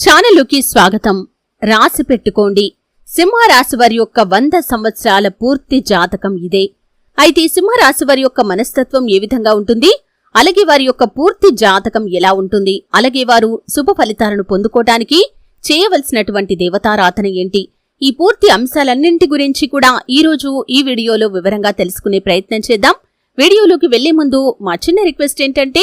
ఛానలుకి స్వాగతం. రాసి పెట్టుకోండి. సింహరాశి వారి యొక్క వంద సంవత్సరాల పూర్తి జాతకం ఇదే. అయితే ఈ సింహరాశి వారి యొక్క మనస్తత్వం ఏ విధంగా ఉంటుంది? అలాగే వారి యొక్క పూర్తి జాతకం ఎలా ఉంటుంది? అలాగే వారు శుభ ఫలితాలను పొందుకోవటానికి చేయవలసినటువంటి దేవతారాధన ఏంటి? ఈ పూర్తి అంశాలన్నింటి గురించి కూడా ఈ రోజు ఈ వీడియోలో వివరంగా తెలుసుకునే ప్రయత్నం చేద్దాం. వీడియోలోకి వెళ్ళే ముందు మా చిన్న రిక్వెస్ట్ ఏంటంటే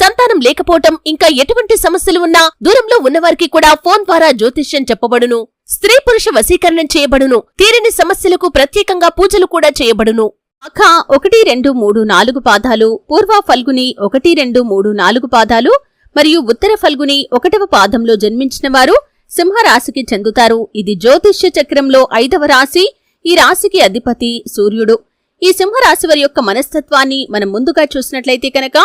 సంతానం లేకపోవటం ఇంకా ఎటువంటి సమస్యలు ఉన్నా దూరంలో ఉన్నవారికి కూడా ఫోన్ ద్వారా జ్యోతిష్యం చెప్పబడును. స్త్రీ పురుష వశీకరణం చేయబడును. తీరని సమస్యలకు ప్రత్యేకంగా పూజలు కూడా చేయబడును. అఖ ఒకటి రెండు మూడు నాలుగు పాదాలు పూర్వ ఫల్గుని ఒకటి రెండు మూడు నాలుగు పాదాలు మరియు ఉత్తర ఫల్గుని ఒకటవ పాదంలో జన్మించిన వారు సింహరాశికి చెందుతారు. ఇది జ్యోతిష్య చక్రంలో ఐదవ రాశి. ఈ రాశికి అధిపతి సూర్యుడు. ఈ సింహరాశి వారి యొక్క మనస్తత్వాన్ని మనం ముందుగా చూసినట్లయితే కనుక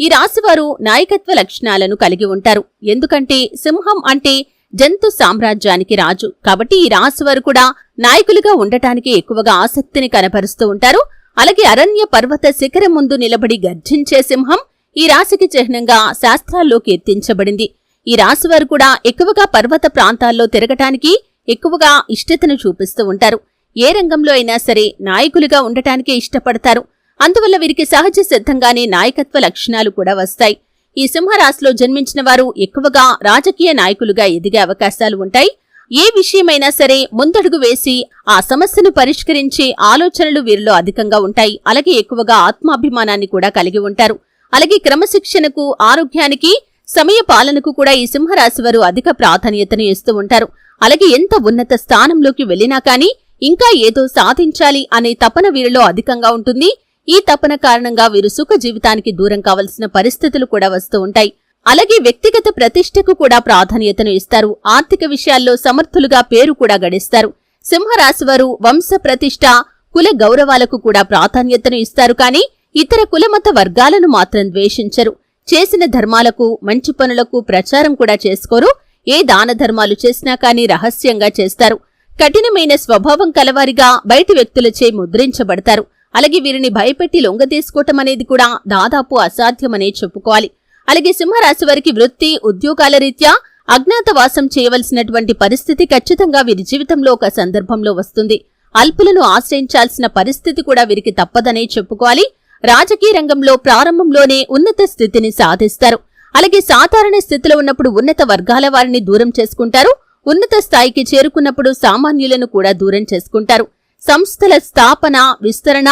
ఈ రాశివారు నాయకత్వ లక్షణాలను కలిగి ఉంటారు. ఎందుకంటే సింహం అంటే జంతు సామ్రాజ్యానికి రాజు. కాబట్టి ఈ రాశివారు కూడా నాయకులుగా ఉండటానికి ఎక్కువగా ఆసక్తిని కనపరుస్తూ ఉంటారు. అలాగే అరణ్య పర్వత శిఖరం ముందు నిలబడి గర్జించే సింహం ఈ రాశికి చిహ్నంగా శాస్త్రాల్లో కీర్తించబడింది ఈ రాశివారు కూడా ఎక్కువగా పర్వత ప్రాంతాల్లో తిరగటానికి ఎక్కువగా ఇష్టతను చూపిస్తూ ఉంటారు. ఏ రంగంలో అయినా సరే నాయకులుగా ఉండటానికే ఇష్టపడతారు. అందువల్ల వీరికి సహజ సిద్ధంగానే నాయకత్వ లక్షణాలు కూడా వస్తాయి. ఈ సింహరాశిలో జన్మించిన వారు ఎక్కువగా రాజకీయ నాయకులుగా ఎదిగే అవకాశాలు ఉంటాయి. ఏ విషయమైనా సరే ముందడుగు వేసి ఆ సమస్యను పరిష్కరించే ఆలోచనలు వీరిలో అధికంగా ఉంటాయి. అలాగే ఎక్కువగా ఆత్మాభిమానాన్ని కూడా కలిగి ఉంటారు. అలాగే క్రమశిక్షణకు ఆరోగ్యానికి సమయ పాలనకు కూడా ఈ సింహరాశి వారు అధిక ప్రాధాన్యతను ఇస్తూ ఉంటారు. అలాగే ఎంత ఉన్నత స్థానంలోకి వెళ్ళినా కానీ ఇంకా ఏదో సాధించాలి అనే తపన వీరిలో అధికంగా ఉంటుంది. ఈ తపన కారణంగా వీరు సుఖ జీవితానికి దూరం కావలసిన పరిస్థితులు కూడా వస్తూ ఉంటాయి. అలాగే వ్యక్తిగత ప్రతిష్టకు కూడా ప్రాధాన్యతను ఇస్తారు. ఆర్థిక విషయాల్లో సమర్థులుగా పేరు కూడా గడిస్తారు. సింహరాశి వారు వంశ ప్రతిష్ట కుల గౌరవాలకు కూడా ప్రాధాన్యతను ఇస్తారు. కానీ ఇతర కులమత వర్గాలను మాత్రం ద్వేషించరు. చేసిన ధర్మాలకు మంచి పనులకు ప్రచారం కూడా చేసుకోరు. ఏ దాన ధర్మాలు చేసినా కానీ రహస్యంగా చేస్తారు. కఠినమైన స్వభావం కలవారిగా బయటి వ్యక్తులచే ముద్రించబడతారు. అలాగే వీరిని భయపెట్టి లొంగదీసుకోవటం అనేది కూడా దాదాపు అసాధ్యమనే చెప్పుకోవాలి. అలాగే సింహరాశి వారికి వృత్తి ఉద్యోగాల రీత్యా అజ్ఞాతవాసం చేయవలసినటువంటి పరిస్థితి ఖచ్చితంగా వీరి జీవితంలో ఒక సందర్భంలో వస్తుంది. అల్పులను ఆశ్రయించాల్సిన పరిస్థితి కూడా వీరికి తప్పదనే చెప్పుకోవాలి. రాజకీయ రంగంలో ప్రారంభంలోనే ఉన్నత స్థితిని సాధిస్తారు. అలాగే సాధారణ స్థితిలో ఉన్నప్పుడు ఉన్నత వర్గాల వారిని దూరం చేసుకుంటారు. ఉన్నత స్థాయికి చేరుకున్నప్పుడు సామాన్యులను కూడా దూరం చేసుకుంటారు. సంస్థల స్థాపన విస్తరణ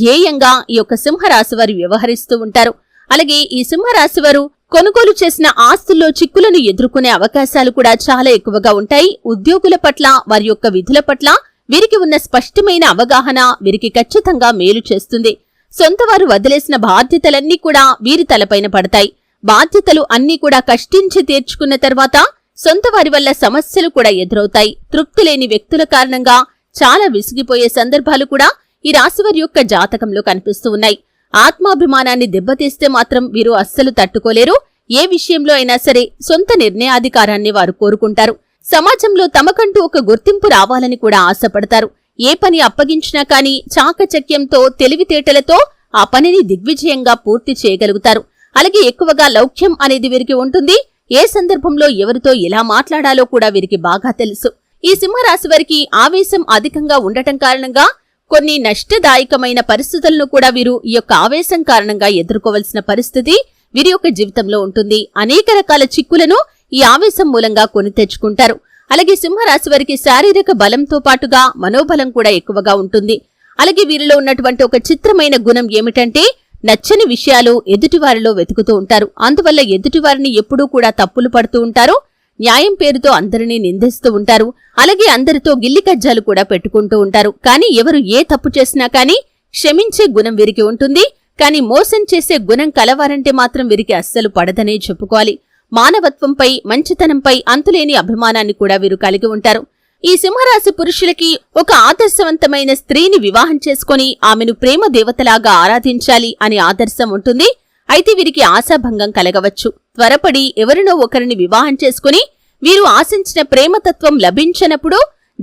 ధ్యేయంగా ఈ యొక్క సింహరాశి వారు వ్యవహరిస్తూ ఉంటారు. అలాగే ఈ సింహరాశి వారు కొనుగోలు చేసిన ఆస్తుల్లో చిక్కులను ఎదుర్కొనే అవకాశాలు కూడా చాలా ఎక్కువగా ఉంటాయి. ఉద్యోగుల పట్ల వారి యొక్క విధుల పట్ల వీరికి ఉన్న స్పష్టమైన అవగాహన వీరికి ఖచ్చితంగా మేలు చేస్తుంది. సొంతవారు వదిలేసిన బాధ్యతలన్నీ కూడా వీరి తలపైన పడతాయి. బాధ్యతలు అన్నీ కూడా కష్టించి తీర్చుకున్న తర్వాత సొంత వారి వల్ల సమస్యలు కూడా ఎదురవుతాయి. తృప్తి లేని వ్యక్తుల కారణంగా చాలా విసిగిపోయే సందర్భాలు కూడా ఈ రాశివారి యొక్క జాతకంలో కనిపిస్తూ ఉన్నాయి. ఆత్మాభిమానాన్ని దెబ్బతీస్తే మాత్రం వీరు అస్సలు తట్టుకోలేరు. ఏ విషయంలో అయినా సరే సొంత నిర్ణయాధికారాన్ని వారు కోరుకుంటారు. సమాజంలో తమకంటూ ఒక గుర్తింపు రావాలని కూడా ఆశపడతారు. ఏ పని అప్పగించినా కానీ చాకచక్యంతో తెలివితేటలతో ఆ పనిని దిగ్విజయంగా పూర్తి చేయగలుగుతారు. అలాగే ఎక్కువగా లౌక్యం అనేది వీరికి ఉంటుంది. ఏ సందర్భంలో ఎవరితో ఎలా మాట్లాడాలో కూడా వీరికి బాగా తెలుసు. ఈ సింహరాశి వారికి ఆవేశం అధికంగా ఉండటం కారణంగా కొన్ని నష్టదాయకమైన పరిస్థితులను కూడా వీరు ఈ యొక్క ఆవేశం కారణంగా ఎదుర్కోవలసిన పరిస్థితి వీరి యొక్క జీవితంలో ఉంటుంది. అనేక రకాల చిక్కులను ఈ ఆవేశం మూలంగా కొని తెచ్చుకుంటారు. అలాగే సింహరాశి వారికి శారీరక బలంతో పాటుగా మనోబలం కూడా ఎక్కువగా ఉంటుంది. అలాగే వీరిలో ఉన్నటువంటి ఒక చిత్రమైన గుణం ఏమిటంటే నచ్చని విషయాలు ఎదుటివారిలో వెతుకుతూ ఉంటారు. అందువల్ల ఎదుటివారిని ఎప్పుడూ కూడా తప్పులు పడుతూ ఉంటారు. న్యాయం పేరుతో అందరినీ నిందిస్తూ ఉంటారు. అలాగే అందరితో గిల్లి కజ్జాలు కూడా పెట్టుకుంటూ ఉంటారు. కానీ ఎవరు ఏ తప్పు చేసినా కానీ క్షమించే గుణం వీరికి ఉంటుంది. కానీ మోసం చేసే గుణం కలవారంటే మాత్రం వీరికి అస్సలు పడదనే చెప్పుకోవాలి. మానవత్వంపై మంచితనంపై అంతులేని అభిమానాన్ని కూడా వీరు కలిగి ఉంటారు. ఈ సింహరాశి పురుషులకి ఒక ఆదర్శవంతమైన స్త్రీని వివాహం చేసుకుని ఆమెను ప్రేమ దేవతలాగా ఆరాధించాలి అనే ఆదర్శం ఉంటుంది. అయితే వీరికి ఆశాభంగం కలగవచ్చు. త్వరపడి ఎవరినో ఒకరిని వివాహం చేసుకుని వీరు ఆశించిన ప్రేమతత్వం లభించనప్పుడు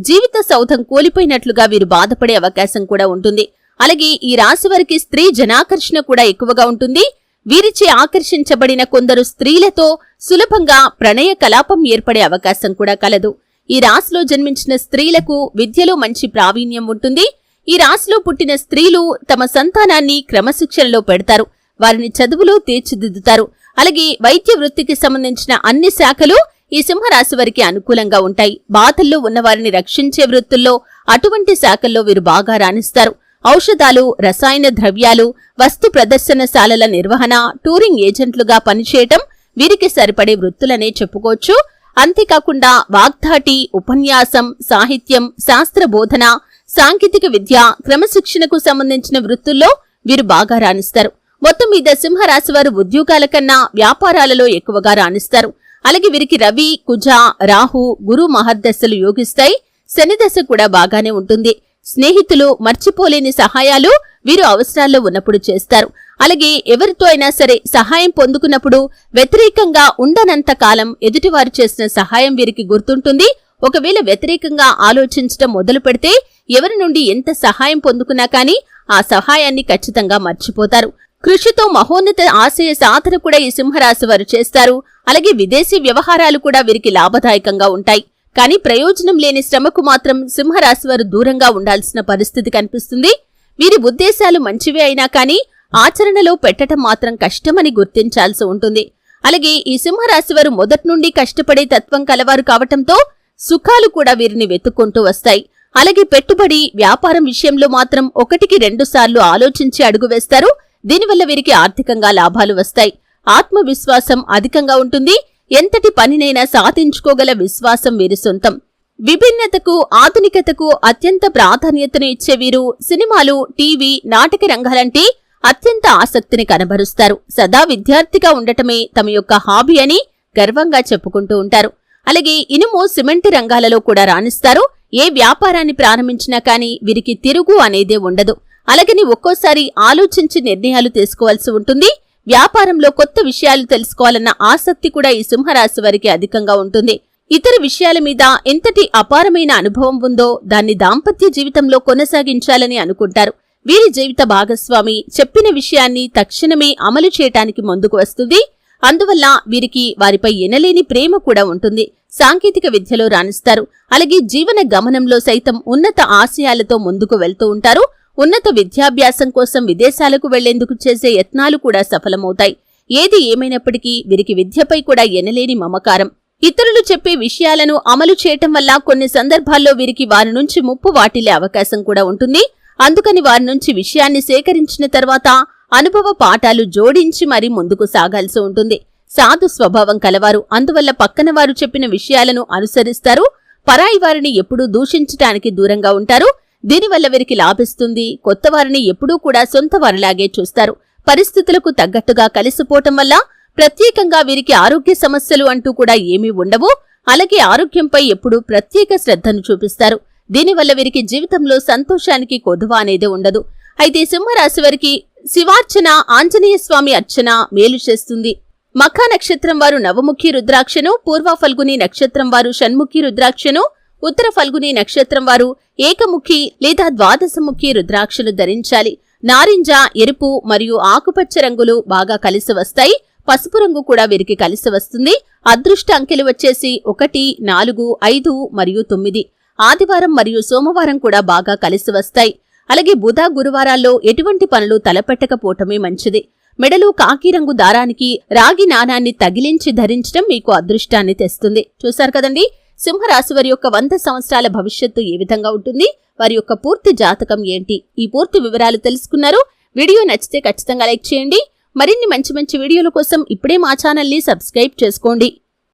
జీవిత సౌధం కూలిపోయినట్లుగా వీరు బాధపడే అవకాశం కూడా ఉంటుంది. అలాగే ఈ రాశి వారికి స్త్రీ జనాకర్షణ కూడా ఎక్కువగా ఉంటుంది. వీరిచే ఆకర్షించబడిన కొందరు స్త్రీలతో సులభంగా ప్రణయ కలాపం ఏర్పడే అవకాశం కూడా కలదు. ఈ రాశిలో జన్మించిన స్త్రీలకు విద్యలో మంచి ప్రావీణ్యం ఉంటుంది. ఈ రాశిలో పుట్టిన స్త్రీలు తమ సంతానాన్ని క్రమశిక్షణలో పెడతారు. వారిని చదువులో తీర్చిదిద్దుతారు. అలాగే వైద్య వృత్తికి సంబంధించిన అన్ని శాఖలు ఈ సింహరాశి వారికి అనుకూలంగా ఉంటాయి. బాధల్లో ఉన్నవారిని రక్షించే వృత్తుల్లో అటువంటి శాఖల్లో వీరు బాగా రాణిస్తారు. ఔషధాలు రసాయన ద్రవ్యాలు వస్తు ప్రదర్శనశాలల నిర్వహణ టూరింగ్ ఏజెంట్లుగా పనిచేయటం వీరికి సరిపడే వృత్తులనే చెప్పుకోవచ్చు. అంతేకాకుండా వాగ్ధాటి ఉపన్యాసం సాహిత్యం శాస్త్ర బోధన సాంకేతిక విద్య క్రమశిక్షణకు సంబంధించిన వృత్తుల్లో వీరు బాగా రాణిస్తారు. మొత్తం మీద సింహరాశి వారు ఉద్యోగాల కన్నా వ్యాపారాలలో ఎక్కువగా రాణిస్తారు. అలాగే వీరికి రవి కుజ రాహు గురు మహర్దశలు యోగిస్తాయి. శనిదశ కూడా బాగానే ఉంటుంది. స్నేహితులు మర్చిపోలేని సహాయాలు వీరు అవసరాల్లో ఉన్నప్పుడు చేస్తారు. అలాగే ఎవరితో అయినా సరే సహాయం పొందుకున్నప్పుడు వ్యతిరేకంగా ఉండనంత కాలం ఎదుటివారు చేసిన సహాయం వీరికి గుర్తుంటుంది. ఒకవేళ వ్యతిరేకంగా ఆలోచించటం మొదలు పెడితే ఎవరి నుండి ఎంత సహాయం పొందుకున్నా కానీ ఆ సహాయాన్ని ఖచ్చితంగా మర్చిపోతారు. కృషితో మహోన్నత ఆశయ సాధన కూడా ఈ సింహరాశి వారు చేస్తారు. అలాగే విదేశీ వ్యవహారాలు కూడా వీరికి లాభదాయకంగా ఉంటాయి. కానీ ప్రయోజనం లేని శ్రమకు మాత్రం సింహరాశి వారు దూరంగా ఉండాల్సిన పరిస్థితి కనిపిస్తుంది. వీరి ఉద్దేశాలు మంచివే అయినా కానీ ఆచరణలో పెట్టటం మాత్రం కష్టమని గుర్తించాల్సి ఉంటుంది. అలాగే ఈ సింహరాశి వారు మొదటి నుండి కష్టపడే తత్వం కలవారు కావటంతో సుఖాలు కూడా వీరిని వెతుక్కుంటూ వస్తాయి. అలాగే పెట్టుబడి వ్యాపారం విషయంలో మాత్రం ఒకటికి రెండు సార్లు ఆలోచించి అడుగు వేస్తారు. దీనివల్ల వీరికి ఆర్థికంగా లాభాలు వస్తాయి. ఆత్మవిశ్వాసం అధికంగా ఉంటుంది. ఎంతటి పనినైనా సాధించుకోగల విశ్వాసం వీరి సొంతం. విభిన్నతకు ఆధునికతకు అత్యంత ప్రాధాన్యతను ఇచ్చే వీరు సినిమాలు టీవీ నాటక రంగాలంటే అత్యంత ఆసక్తిని కనబరుస్తారు. సదా విద్యార్థిగా ఉండటమే తమ యొక్క హాబీ అని గర్వంగా చెప్పుకుంటూ ఉంటారు. అలాగే ఇనుము సిమెంట్ రంగాలలో కూడా రాణిస్తారు. ఏ వ్యాపారాన్ని ప్రారంభించినా కానీ వీరికి తిరుగు అనేదే ఉండదు. అలాగని ఒక్కోసారి ఆలోచించి నిర్ణయాలు తీసుకోవాల్సి ఉంటుంది. వ్యాపారంలో కొత్త విషయాలు తెలుసుకోవాలన్న ఆసక్తి కూడా ఈ సింహరాశి వారికి అధికంగా ఉంటుంది. ఇతర విషయాల మీద ఎంతటి అపారమైన అనుభవం ఉందో దాన్ని దాంపత్య జీవితంలో కొనసాగించాలని అనుకుంటారు. వీరి జీవిత భాగస్వామి చెప్పిన విషయాన్ని తక్షణమే అమలు చేయటానికి ముందుకు వస్తుంది. అందువల్ల వీరికి వారిపై ఎనలేని ప్రేమ కూడా ఉంటుంది. సాంకేతిక విద్యలో రాణిస్తారు. అలాగే జీవన గమనంలో సైతం ఉన్నత ఆశయాలతో ముందుకు వెళ్తూ ఉంటారు. ఉన్నత విద్యాభ్యాసం కోసం విదేశాలకు వెళ్ళేందుకు చేసే యత్నాలు కూడా సఫలమవుతాయి. ఏది ఏమైనప్పటికీ వీరికి విద్యపై కూడా ఎనలేని మమకారం. ఇతరులు చెప్పే విషయాలను అమలు చేయటం వల్ల కొన్ని సందర్భాల్లో వీరికి వారి నుంచి ముప్పు వాటిల్లే అవకాశం కూడా ఉంటుంది. అందుకని వారి నుంచి విషయాన్ని సేకరించిన తర్వాత అనుభవ పాఠాలు జోడించి మరీ ముందుకు సాగాల్సి ఉంటుంది. సాధు స్వభావం కలవారు. అందువల్ల పక్కన వారు చెప్పిన విషయాలను అనుసరిస్తారు. పరాయి వారిని ఎప్పుడూ దూషించటానికి దూరంగా ఉంటారు. దీనివల్ల వీరికి లాభిస్తుంది. కొత్త వారిని ఎప్పుడూ కూడా సొంత వారిలాగే చూస్తారు. పరిస్థితులకు తగ్గట్టుగా కలిసిపోవటం వల్ల ప్రత్యేకంగా వీరికి ఆరోగ్య సమస్యలు అంటూ కూడా ఏమీ ఉండవు. అలాగే ఆరోగ్యంపై ఎప్పుడూ ప్రత్యేక శ్రద్ధను చూపిస్తారు. దీనివల్ల వీరికి జీవితంలో సంతోషానికి కొదువ అనేది ఉండదు. అయితే సింహరాశి వారికి శివార్చన ఆంజనేయ స్వామి అర్చన మేలు చేస్తుంది. మఖా నక్షత్రం వారు నవముఖి రుద్రాక్షను పూర్వ ఫల్గుని నక్షత్రం వారు షణ్ముఖి రుద్రాక్షను ఉత్తర ఫల్గుని నక్షత్రం వారు ఏకముఖి లేదా ద్వాదశముఖి రుద్రాక్షలు ధరించాలి. నారింజ ఎరుపు మరియు ఆకుపచ్చ రంగులు బాగా కలిసి వస్తాయి. పసుపు రంగు కూడా వీరికి కలిసి వస్తుంది. అదృష్ట అంకెలు వచ్చేసి ఒకటి నాలుగు ఐదు మరియు తొమ్మిది. ఆదివారం మరియు సోమవారం కూడా బాగా కలిసి వస్తాయి. అలాగే బుధ గురువారాల్లో ఎటువంటి పనులు తలపెట్టకపోవటమే మంచిది. మెడలో కాకి రంగు దారానికి రాగి నాణాన్ని తగిలించి ధరించడం మీకు అదృష్టాన్ని తెస్తుంది. చూశారు కదండి? సింహరాశి వారి యొక్క వంద సంవత్సరాల భవిష్యత్తు ఏ విధంగా ఉంటుంది? వారి యొక్క పూర్తి జాతకం ఏంటి? ఈ పూర్తి వివరాలు తెలుసుకున్నారు. వీడియో నచ్చితే ఖచ్చితంగా లైక్ చేయండి. మరిన్ని మంచి మంచి వీడియోల కోసం ఇప్పుడే మా ఛానల్ని సబ్స్క్రైబ్ చేసుకోండి.